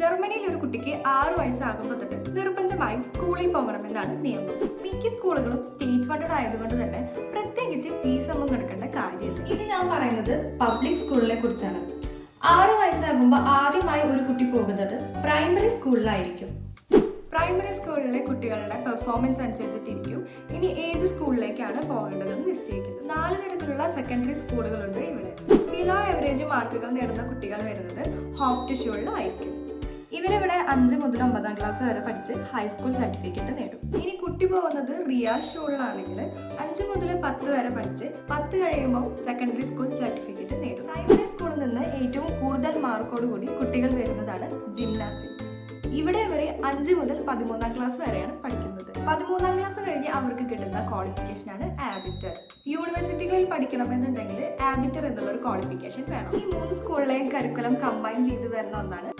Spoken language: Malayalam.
ജർമ്മനിയിൽ ഒരു കുട്ടിക്ക് ആറ് വയസ്സാകുമ്പോൾ തൊട്ട് നിർബന്ധമായും സ്കൂളിൽ പോകണമെന്നാണ് നിയമം. മിക്ക സ്കൂളുകളും സ്റ്റേറ്റ് ഫണ്ടഡ് ആയതുകൊണ്ട് തന്നെ പ്രത്യേകിച്ച് ഫീസ് ഒന്നും കൊടുക്കേണ്ട കാര്യമില്ല. ഇത് ഞാൻ പറയുന്നത് പബ്ലിക് സ്കൂളിനെ കുറിച്ചാണ്. ആറ് വയസ്സാകുമ്പോൾ ആദ്യമായി ഒരു കുട്ടി പോകുന്നത് പ്രൈമറി സ്കൂളിലായിരിക്കും. പ്രൈമറി സ്കൂളിലെ കുട്ടികളുടെ പെർഫോമൻസ് അനുസരിച്ചിട്ടിരിക്കും. ഇനി ഏത് സ്കൂളിലേക്കാണ് പോകേണ്ടതെന്ന് നിശ്ചയിക്കുന്നത് നാല് തരത്തിലുള്ള സെക്കൻഡറി സ്കൂളുകളുണ്ട് ഇവിടെ. ബിലോ എവറേജ് മാർക്കുകൾ നേടുന്ന കുട്ടികൾ വരുന്നത് ഹോപ്പ് ടിഷ്യൂളിലായിരിക്കും ഇവരിവിടെ അഞ്ച് മുതൽ ഒമ്പതാം ക്ലാസ് വരെ പഠിച്ച് ഹൈസ്കൂൾ സർട്ടിഫിക്കറ്റ് നേടും. ഇനി കുട്ടി പോകുന്നത് റിയ ഷോളിലാണെങ്കിൽ അഞ്ച് മുതൽ പത്ത് വരെ പഠിച്ച് പത്ത് കഴിയുമ്പോൾ സെക്കൻഡറി സ്കൂൾ സർട്ടിഫിക്കറ്റ് നേടും. പ്രൈമറി സ്കൂളിൽ നിന്ന് ഏറ്റവും കൂടുതൽ മാർക്കോട് കൂടി കുട്ടികൾ വരുന്നതാണ് ജിംനാസിയം ഇവിടെ വരെ അഞ്ച് മുതൽ പതിമൂന്നാം ക്ലാസ് വരെയാണ് പഠിക്കുന്നത്. പതിമൂന്നാം ക്ലാസ് കഴിഞ്ഞ് അവർക്ക് കിട്ടുന്ന ക്വാളിഫിക്കേഷൻ ആണ് ആബിറ്റർ യൂണിവേഴ്സിറ്റികളിൽ പഠിക്കണമെന്നുണ്ടെങ്കിൽ ആബിറ്റർ എന്നുള്ള ഒരു ക്വാളിഫിക്കേഷൻ വേണം. ഈ മൂന്ന് സ്കൂളിലെയും കരിക്കുലം കമ്പൈൻ ചെയ്ത് വരുന്ന ഒന്നാണ്